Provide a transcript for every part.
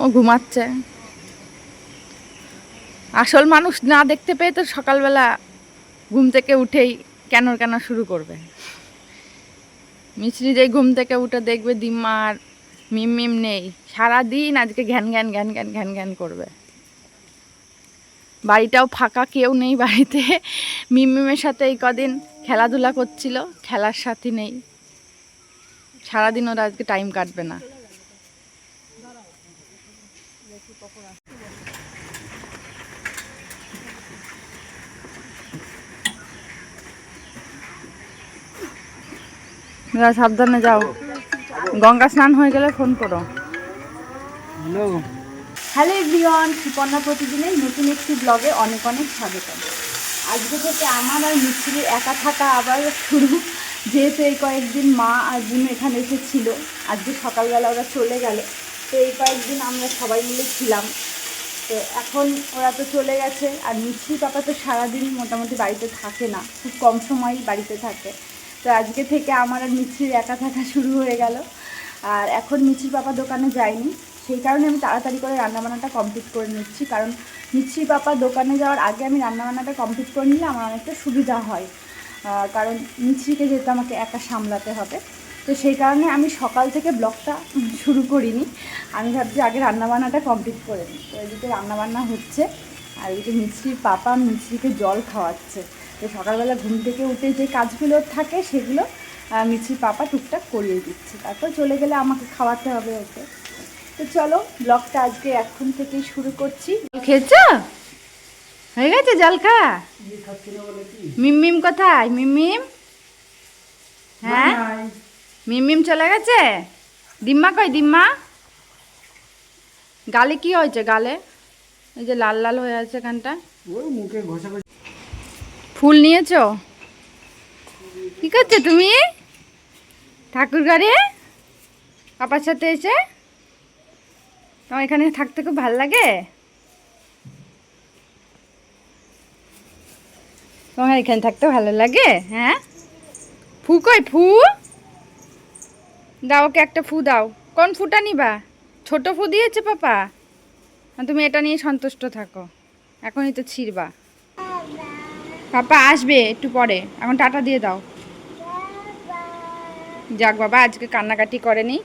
ও ঘুমাচ্ছে। আসল মানুষ না দেখতে পেয়ে তো সকালবেলা ঘুম থেকে উঠেই কেন কেন শুরু করবে। মিছরি যে ঘুম থেকে উঠে দেখবে দিম্মা আর মিম মিম নেই। সারাদিন আজকে ঘ্যান ঘ্যান ঘ্যান ঘ্যান ঘ্যান ঘ্যান করবে। বাড়িটাও ফাঁকা, কেউ নেই বাড়িতে। মিম মিমের সাথে এই কদিন খেলাধুলা করছিল, খেলার সাথী নেই। সারাদিন ওরা আজকে টাইম কাটবে না। সাবধানে যাও। গঙ্গা স্নান হয়ে গেলে ফোন করো। হ্যালো হ্যালো এভরিওয়ান সুপর্ণা প্রতিদিনের নতুন একটি ব্লগে অনেক অনেক স্বাগত আজকে থেকে আমার আর মিস্ত্রির একা থাকা আবার শুরু। যেহেতু এই কয়েকদিন মা আর বোন এখানে এসেছিল, আজকে সকালবেলা ওরা চলে গেল। তো এই কয়েকদিন আমরা সবাই মিলে ছিলাম। তো এখন ওরা তো চলে গেছে, আর মিষ্টি পাপা তো সারাদিন মোটামুটি বাড়িতে থাকে না, খুব কম সময়ই বাড়িতে থাকে। তো আজকে থেকে আমার আর মিষ্টির একা থাকা শুরু হয়ে গেল। আর এখন মিষ্টির পাপা দোকানে যায়নি। সেই কারণে আমি তাড়াতাড়ি করে রান্নাবান্নাটা কমপ্লিট করে নিচ্ছি। কারণ মিষ্টি পাপা দোকানে যাওয়ার আগে আমি রান্নাবান্নাটা কমপ্লিট করে নিলে আমার অনেকটা সুবিধা হয়। কারণ মিষ্টিকে যেহেতু আমাকে একা সামলাতে হবে, তো সেই কারণে আমি সকাল থেকে ব্লগটা শুরু করিনি। আমি ভাবছি আগে রান্নাবান্নাটা কমপ্লিট করে নিই। তো এদিকে রান্নাবান্না হচ্ছে, আর এদিকে মিষ্টির পাপা মিষ্টিকে জল খাওয়াচ্ছে। তো সকালবেলা ঘুম থেকে উঠে যে কাজগুলো থাকে সেগুলো মিষ্টির পাপা টুকটাক করিয়ে দিচ্ছে। তারপর চলে গেলে আমাকে খাওয়াতে হবে ওকে। তো চলো, ব্লগটা আজকে এখন থেকেই শুরু করছি। খেয়েছ? হয়ে গেছে জল খাওয়া মিম মিম কোথায়? মিম মিম হ্যাঁ? মিম মিম চলে গেছে? দিম্মা কই দিম্মা গালে কি হয়েছে গালে? এই যে লাল লাল হয়ে আছে এখানটা ফুল নিয়েছো? কি করছ তুমি? ঠাকুর ঘরে? পাপার সাথে এসে? তোমার এখানে থাকতে খুব ভালো লাগে? তোমার এখানে থাকতে ভালো লাগে হ্যাঁ? ফু কই, ফু? দাও ওকে একটা ফু দাও। কোন ফুটা নিবা? ছোট ফু দিয়েছে পাপা? তুমি এটা নিয়ে সন্তুষ্ট থাকো। এখনই তো ছিড়বা। পাপা আসবে একটু পরে। এখন টাটা দিয়ে দাও। যাক বাবা, আজকে কান্নাকাটি করেনি।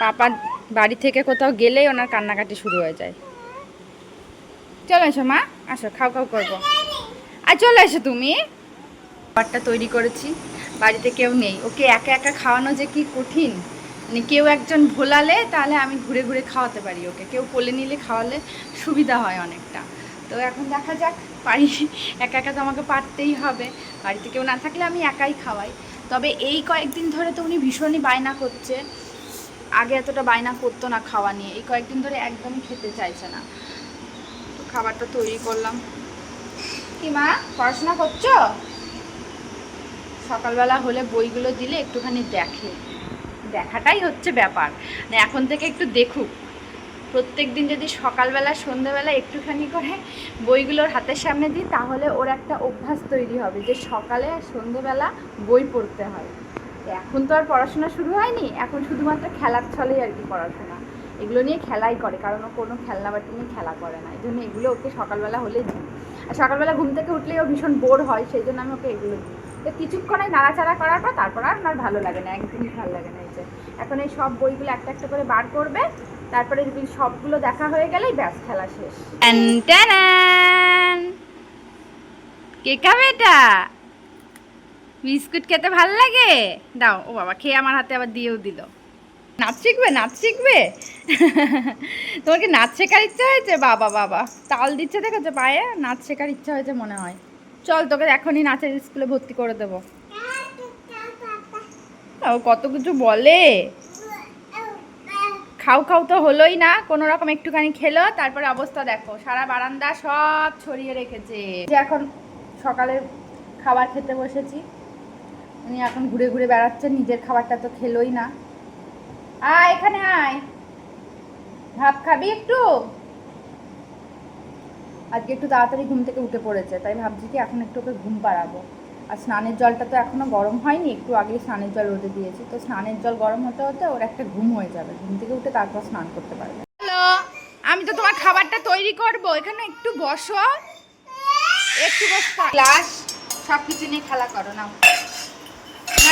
পাপা বাড়ি থেকে কোথাও গেলেই ওনার কান্নাকাটি শুরু হয়ে যায়। চলো এসো মা, আসো, খাও খাও করব আর চলে এসো তুমি। খাবারটা তৈরি করেছি। বাড়িতে কেউ নেই। ওকে একা একা খাওয়ানো যে কি কঠিন? মানে কেউ একজন ভোলালে তাহলে আমি ঘুরে ঘুরে খাওয়াতে পারি ওকে। কেউ কোলে নিলে খাওয়ালে সুবিধা হয় অনেকটা। তো এখন দেখা যাক, পারি। একা একা তো আমাকে পারতেই হবে। বাড়িতে কেউ না থাকলে আমি একাই খাওয়াই। তবে এই কয়েকদিন ধরে তো উনি ভীষণই বায়না করছে। আগে এতটা বায়না করতো না খাওয়া নিয়ে। এই কয়েকদিন ধরে একদমই খেতে চাইছে না। তো খাবারটা তৈরি করলাম। কি মা? পড়াশোনা করছ? সকালবেলা হলে বইগুলো দিলে একটুখানি দেখে। দেখাটাই হচ্ছে ব্যাপার। মানে এখন থেকে একটু দেখুক। প্রত্যেক দিন যদি সকালবেলা, সন্ধ্যেবেলা একটুখানি করে বইগুলোর হাতের সামনে দিই, তাহলে ওর একটা অভ্যাস তৈরি হবে যে সকালে সন্ধ্যেবেলা বই পড়তে হয়। এখন তো আর পড়াশোনা শুরু হয়নি, এখন শুধুমাত্র খেলার ছলেই আর কি পড়াশোনা। এগুলো নিয়ে খেলাই করে, কারণ ও কোনো খেলনা বাটি নিয়ে খেলা করে না। এই জন্য এগুলো ওকে সকালবেলা হলে দিই। আর সকালবেলা ঘুম থেকে উঠলেই ও ভীষণ বোর হয়, সেই জন্য আমি ওকে এগুলো দিই। তো কিছুক্ষণে নাড়াচাড়া করার পর তারপর আর আমার ভালো লাগে না, একদমই ভালো লাগে না এই এখন এই সব বইগুলো একটা একটা করে বার করবে, তারপরে সবগুলো দেখা হয়ে গেলেই ব্যাস, খেলা শেষ। কে খাবে এটা? বিস্কুট খেতে ভালো লাগে? দাও, ও বাবা, খেয়ে আমার হাতে আবার দিয়েও দিল। নাচ শিখবে নাচ শিখবে? তোমার কি নাচ শেখার ইচ্ছা হয়েছে? বাবা বাবা। তাল দিচ্ছে দেখেছ পায়ে? নাচ শেখার ইচ্ছা হয়েছে মনে হয়। চল, তোকে এখনই নাচের স্কুলে ভর্তি করে দেবো। ও কত কিছু বলে? খাও খাও তো হলোই না। কোনো রকম একটুখানি খেলো, তারপরে অবস্থা দেখো। সারা বারান্দা সব ছড়িয়ে রেখেছে। এখন সকালে খাবার খেতে বসেছি। উনি এখন ঘুরে ঘুরে বেড়াচ্ছেন নিজের খাবারটা তো খেলোই না। আয় এখানে আয়। ভাত খাবি একটু? আজকে একটু তাড়াতাড়ি ঘুম থেকে উঠে পড়েছে তাই ভাবছি কি এখন একটু ওকে ঘুম পাড়াবো। আর স্নানের জলটা তো এখনও গরম হয়নি একটু আগেই স্নানের জল রোদে দিয়েছি। তো স্নানের জল গরম হতে হতে ওর একটা ঘুম হয়ে যাবে ঘুম থেকে উঠে তারপর স্নান করতে পারবে। হ্যালো আমি তো তোমার খাবারটা তৈরি করব এখানে একটু বসো। একটু বস। গ্লাস সব কিছু নিয়ে খেলা করো না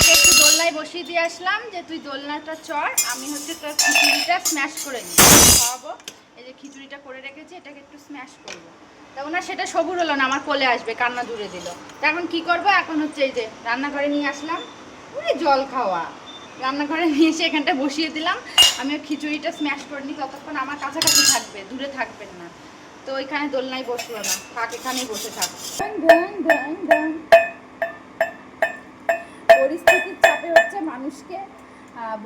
ওনাকে একটু দোলনায় বসিয়ে দিয়ে আসলাম যে তুই দোলনাটা চড়, আমি হচ্ছে তোর খিচুড়িটা স্ম্যাশ করে নিই। খাওয়াবো। এই যে খিচুড়িটা করে রেখেছি, এটাকে একটু স্ম্যাশ করব। তা ওনার সেটা সবুর হলো না, আমার কোলে আসবে, কান্না দূরে দিল। এখন কি করব? এখন হচ্ছে এই যে রান্নাঘরে নিয়ে আসলাম। পুরো জল খাওয়া। রান্নাঘরে নিয়ে এসে এখানটা বসিয়ে দিলাম। আমি খিচুড়িটা স্ম্যাশ করে নিই, ততক্ষণ আমার কাছাকাছি থাকবে, দূরে থাকবেন না। তো ওইখানে দোলনায় বসল না থাক এখানেই বসে থাক মানুষকে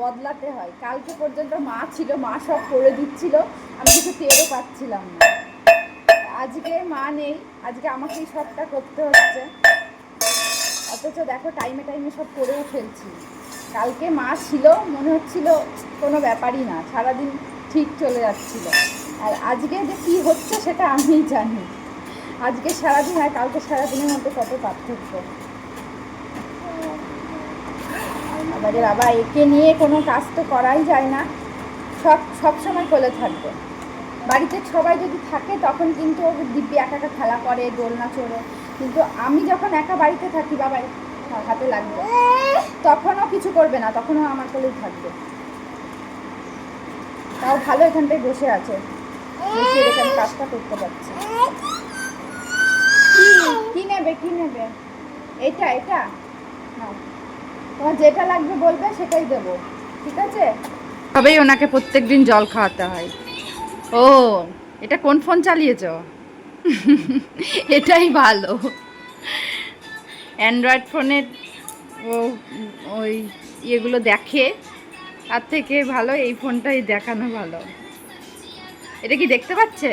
বদলাতে হয়। কালকে পর্যন্ত মা ছিল, মা সব করে দিচ্ছিল। আমি কিছু টেরও পাচ্ছিলাম না। আজকে মা নেই, আজকে আমাকেই সবটা করতে হচ্ছে। অথচ দেখো টাইমে টাইমে সব করেও ফেলছি। কালকে মা ছিল, মনে হচ্ছিল কোনো ব্যাপারই না, সারাদিন ঠিক চলে যাচ্ছিল। আর আজকে যে কী হচ্ছে সেটা আমিই জানি। আজকে সারাদিন, আর কালকে সারাদিনের মধ্যে কত পার্থক্য। আবারে বাবা একে নিয়ে কোনো কাজ তো করাই যায় না। সব সব সময় কোলে থাকবে। বাড়িতে সবাই যদি থাকে, তখন কিন্তু দিব্যি একা একা খেলা করে, দোলনা চড়ে কিন্তু আমি যখন একা বাড়িতে থাকি, বাবা হাতে লাগবে। তখনও কিছু করবে না তখনও আমার কোলেই থাকবে। তাও ভালো এখানটায় বসে আছে। কাজটা করতে পারছে। কি নেবে কি নেবে? এটা এটা নাও। তোমার যেটা লাগবে বলবে সেটাই দেবো। ঠিক আছে? তবেই ওনাকে প্রত্যেক দিন জল খাওয়াতে হয়। ও এটা কোন ফোন চালিয়েছ? এটাই ভালো। অ্যান্ড্রয়েড ফোনের ও ওই ইয়েগুলো দেখে তার থেকে ভালো এই ফোনটাই দেখানো ভালো। এটা কি দেখতে পাচ্ছে?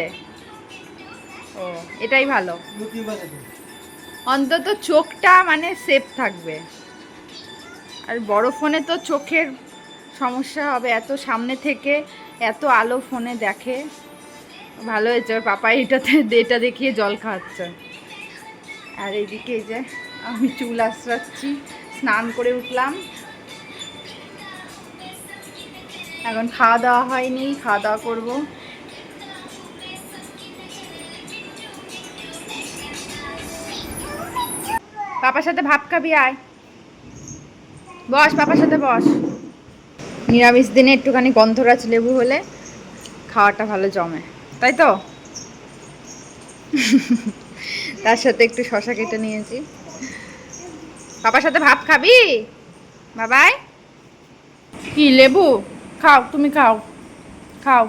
ও এটাই ভালো। অন্তত চোখটা মানে সেফ থাকবে। আর বড় ফোনে তো চোখের সমস্যা হবে, এত সামনে থেকে এত আলো ফোনে দেখে। ভালো হয়েছে, ওর পাপা এটাতে, এটা দেখিয়ে জল খাওয়াচ্ছে। আর এইদিকে এই যে আমি চুল আশ্রাচ্ছি, স্নান করে উঠলাম। এখন খাওয়া দাওয়া হয়নি, খাওয়া দাওয়া করব। পাপার সাথে ভাত খাবি, আয়। বস, পাপার সাথে বস। নিরামিষ দিনে একটুখানি গন্ধরাজ লেবু হলে খাওয়াটা ভালো জমে। তাই তো? তার সাথে একটু শশা কেটে নিয়েছি। পাপার সাথে ভাত খাবি? বাবাই? কি, লেবু? খাও, তুমি খাও। খাও।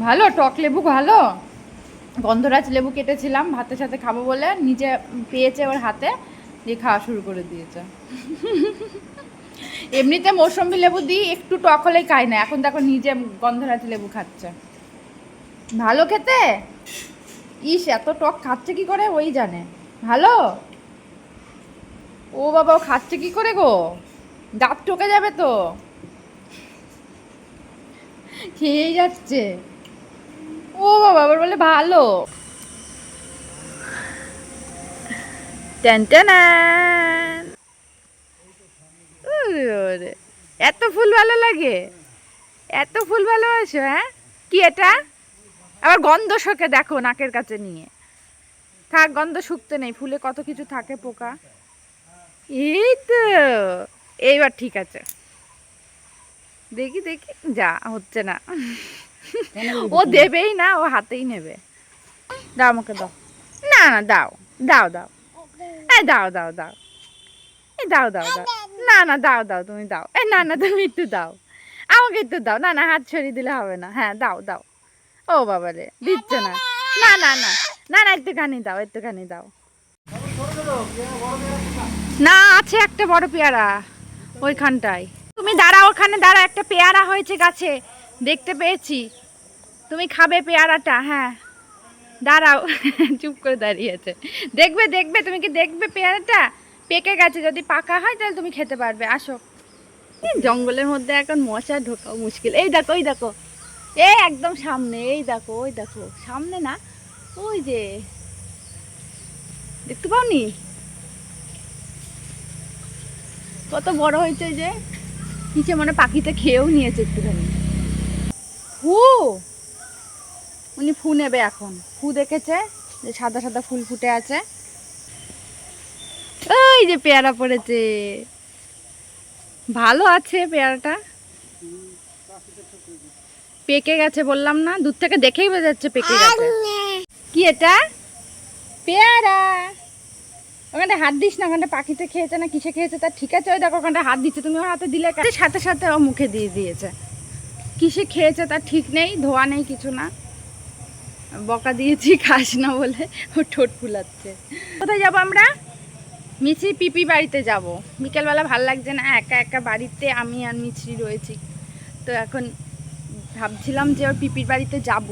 ভালো, টক লেবু ভালো। গন্ধরাজ লেবু কেটেছিলাম, ভাতের সাথে খাব বলে। নিজে পেয়েছে ওর হাতে। দিয়ে খাওয়া শুরু করে দিয়েছে। এমনিতে মৌসম্বি লেবু দিই একটু টক হলেই খাই না। এখন দেখো নিজে গন্ধরাজ লেবু খাচ্ছে। ভালো খেতে? ইস, এত টক খাচ্ছে কি করে? ওই জানে। ভালো? ও বাবা ও খাচ্ছে কি করে গো? দাঁত টোকে যাবে তো। খেয়েই যাচ্ছে। ও বাবা বলে ভালো টেন টেনান। ওরে ওরে, এত ফুল ভালো লাগে। এত ফুল ভালোবাসো হ্যাঁ? কি এটা? আবার গন্ধ শোকে দেখো নাকের কাছে নিয়ে। থাক, গন্ধ শুকতে নেই, ফুলে কত কিছু থাকে পোকা। এই তো, এইবার ঠিক আছে। দেখি দেখি, যা, হচ্ছে না। ও দেবেই না, ও হাতেই নেবে। দাও আমাকে দাও। না না, দাও দাও দাও। এই দাও দাও দাও। এই দাও দাও দাও। না না, দাও দাও, তুমি দাও। এই না না, তুমি একটু দাও। আমাকে একটু দাও। না না, হাত ছড়িয়ে দিলে হবে না। হ্যাঁ দাও দাও। ও বাবা রে দিচ্ছে না। না না না না না, একটুখানি দাও একটুখানি দাও। না, আছে একটা বড় পেয়ারা ওইখানটায়। তুমি দাঁড়াও, ওখানে দাঁড়া একটা পেয়ারা হয়েছে গাছে। দেখতে পেয়েছি। তুমি খাবে পেয়ারাটা হ্যাঁ। দাঁড়াও, চুপ করে দাঁড়িয়েছে দেখবে দেখবে, তুমি কি দেখবে পেয়ারাটা? পেকে গেছে, যদি পাকা হয় তাহলে তুমি খেতে পারবে, আসো। জঙ্গলের মধ্যে এখন মশা ঢোকাও মুশকিল। এই দেখো ওই দেখো। এই একদম সামনে, এই দেখো, ওই দেখো। সামনে না, ওই যে, দেখতে পাওনি? কত বড় হয়েছে যে নিচে মানে পাখিতে খেয়েও নিয়েছে একটুখানি। ফু উনি ফু নেবে এখন। ফু দেখেছে, যে সাদা সাদা ফুল ফুটে আছে। ওই যে পেয়ারা পড়েছে। ভালো আছে পেয়ারাটা। পেকে গেছে বললাম না দূর থেকে দেখেই বোঝা যাচ্ছে পেকে গেছে। কি এটা? পেয়ারা। ওখানটা হাত দিস না, ওখানটা পাখিতে খেয়েছে না কিসে খেয়েছে তার ঠিক আছে, ওই দেখো ওখানটা হাত দিচ্ছে। তুমি ওর হাতে দিলে সাথে সাথে ও মুখে দিয়ে দিয়েছে। কিসে খেয়েছে তার ঠিক নেই, ধোয়া নেই, কিছু না। বকা দিয়েছি, খাস না বলে ও ঠোঁট ফুলাচ্ছে। কোথায় যাব আমরা? মিছি পিপি বাড়িতে যাব। বিকেলবেলা ভালো লাগছে না, একা একা বাড়িতে আমি আর মিছরি রয়েছি। তো এখন ভাবছিলাম যে ওর পিপির বাড়িতে যাব,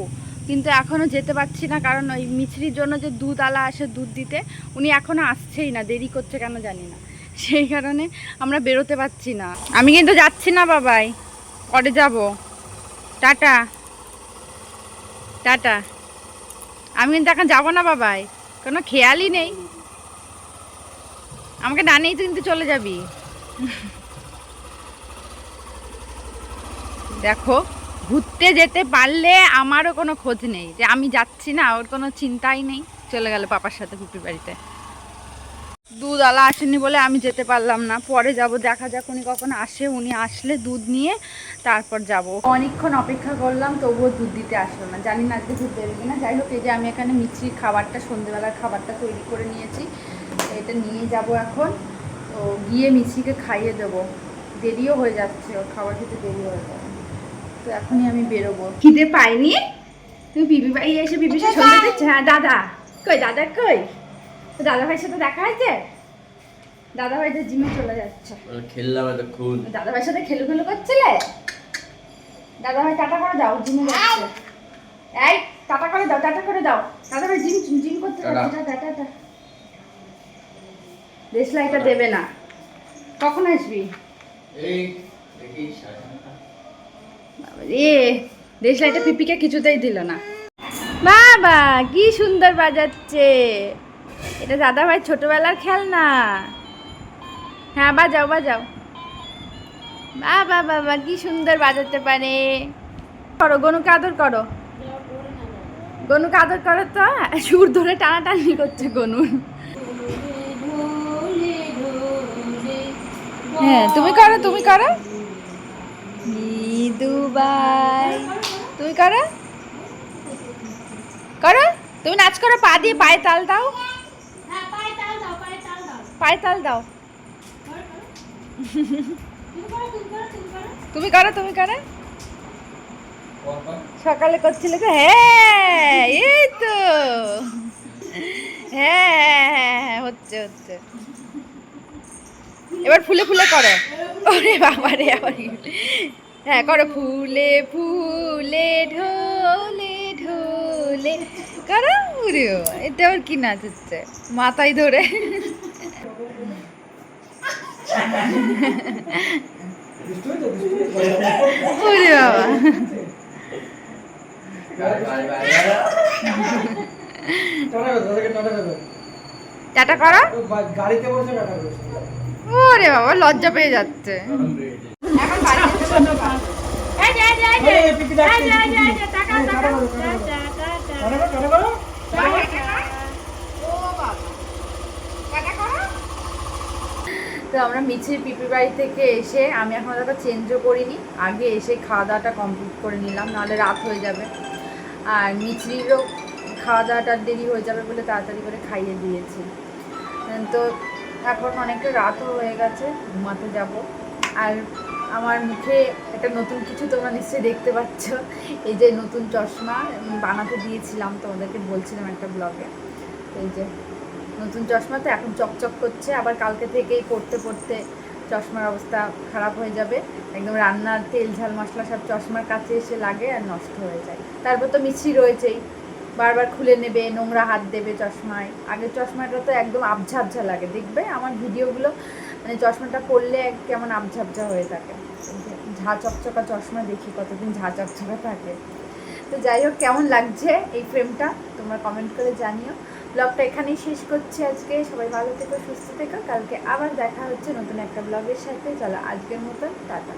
কিন্তু এখনও যেতে পারছি না কারণ ওই মিছরির জন্য যে দুধ আলা আসে দুধ দিতে, উনি এখনও আসছেই না, দেরি করছে কেন জানি না। সেই কারণে আমরা বেরোতে পারছি না। আমি কিন্তু যাচ্ছি না, বাবাই। পরে যাব। টাটা। টাটা। আমি কিন্তু এখন যাব না বাবাই। কোনো খেয়ালই নেই। আমাকে ডানেই তুই কিন্তু চলে যাবি। দেখো, ঘুরতে যেতে পারলে আমারও কোনো খোঁজ নেই। যে আমি যাচ্ছি না, ওর কোনো চিন্তাই নেই। চলে গেল পাপার সাথে পুপির বাড়িতে। দুধ আলা আসেনি বলে আমি যেতে পারলাম না। পরে যাব দেখা যাক উনি কখন আসে। উনি আসলে দুধ নিয়ে তারপর যাব। অনেকক্ষণ অপেক্ষা করলাম তবুও দুধ দিতে আসলো না। জানি না আজকে দুধ দেবে কিনা। যাই হোক এই যে আমি এখানে মিষ্টির খাবারটা সন্ধেবেলার খাবারটা তৈরি করে নিয়েছি। এটা নিয়ে যাব এখন। তো গিয়ে মিষ্টিকে খাইয়ে দেবো। দেরিও হয়ে যাচ্ছে ওর খাবার খেতে দেরি হয়ে যাবে তো এখনই আমি বেরোবো। খিদে পাইনি তুমি বিবি ভাই এসে বিবির সাথে হ্যাঁ দাদা। কই দাদা কই? তো দাদা ভাইয়ের সাথে দেখা হয়েছে? দাদা ভাই তো জিমে চলে যাচ্ছে। খেললাম এতক্ষণ। দাদা ভাইয়ের সাথে খেলু খেলু করছিলে? দাদা ভাই টাটা করে দাও জিমে যাচ্ছে। এই টাটা করে দাও টাটা করে দাও। দাদা ভাই জিম জিম করতে। যাচ্ছে টাটা টাটা। দেশলাইটা দেবে না। কখন আসবি? এই দেখি সাড়ে নটা। দেশলাইটা পিপিকে কিছুতেই দিল না। বাবা কি সুন্দর বাজাচ্ছে। এটা দাদা ভাই ছোটবেলার খেলনা। হ্যাঁ বাজাও বাজাও। বা বা বাবা কি সুন্দর বাজাতে পারে। করো গনুকে আদর করো। গনুকে আদর করো তো সুর ধরে টানাটানি করছে গনুর। হ্যাঁ তুমি করো তুমি করো। দুবাই তুমি করো। করো। তুমি নাচ করো পা দিয়ে পায়ে তাল দাও পায়ে তাল দাও। পায়ে তাল দাও। তুমি করো তুমি করো? সকালে করছিলে তো? হ্যাঁ এই তো। হ্যাঁ হ্যাঁ হ্যাঁ হ্যাঁ হচ্ছে হচ্ছে। এবার ফুলে ফুলে করো। ওরে বাবা রে, আবার হ্যাঁ করো। ফুলে ফুলে, ঢোলে ঢোলে। করো এতে আবার কি নাচ হচ্ছে? মাথায় ধরে। উরে বাবা টাটা করো, গাড়িতে বসে টাটা ওরে বাবা লজ্জা পেয়ে যাচ্ছে। এখন বাড়ি যে, এই যে, এই যে। এই, পিপি ডাকছে, এই যে, এই যে, এই যে, পিপি। টাকা, এই, টাকা। টাটা করো, টাটা করো। Tata, tata. টাটা করো, টাটা করো। তো আমরা মিছিল পিপি বাড়ি থেকে এসে আমি এখন দাদা চেঞ্জও করিনি। আগে এসে খাওয়া দাওয়াটা কমপ্লিট করে নিলাম, নাহলে রাত হয়ে যাবে। আর মিছরিরও খাওয়া দাওয়াটা দেরি হয়ে যাবে বলে তাড়াতাড়ি করে খাইয়ে দিয়েছি। তো এখন অনেকটা রাতও হয়ে গেছে, ঘুমাতে যাব। আর আমার মুখে একটা নতুন কিছু তোমরা নিশ্চয়ই দেখতে পাচ্ছ। এই যে নতুন চশমা বানাতে দিয়েছিলাম, তোমাদেরকে বলছিলাম একটা ব্লগে এই যে। নতুন চশমা তো এখন চকচক করছে। আবার কালকে থেকেই পড়তে পড়তে চশমার অবস্থা খারাপ হয়ে যাবে। একদম রান্নার তেল, ঝাল, মশলা সব চশমার কাছে এসে লাগে আর নষ্ট হয়ে যায়। তারপর তো মিছরি রয়েছেই। বারবার খুলে নেবে, নোংরা হাত দেবে চশমায়। আগে চশমাটা তো একদম আবঝা আবঝা লাগে। দেখবে আমার ভিডিওগুলো মানে চশমাটা এক- কেমন আবঝা আবঝা হয়ে থাকে। ঝা চকচকা চশমা দেখি, কতদিন ঝা চকচকা থাকে। তো যাই হোক, কেমন লাগছে এই ফ্রেমটা তোমরা কমেন্ট করে জানিও। ব্লগটা এখানেই শেষ করছি আজকে। সবাই ভালো থেকো, সুস্থ থেকো। কালকে আবার দেখা হচ্ছে নতুন একটা ব্লগের সাথে। চলো আজকের মতন, টাটা।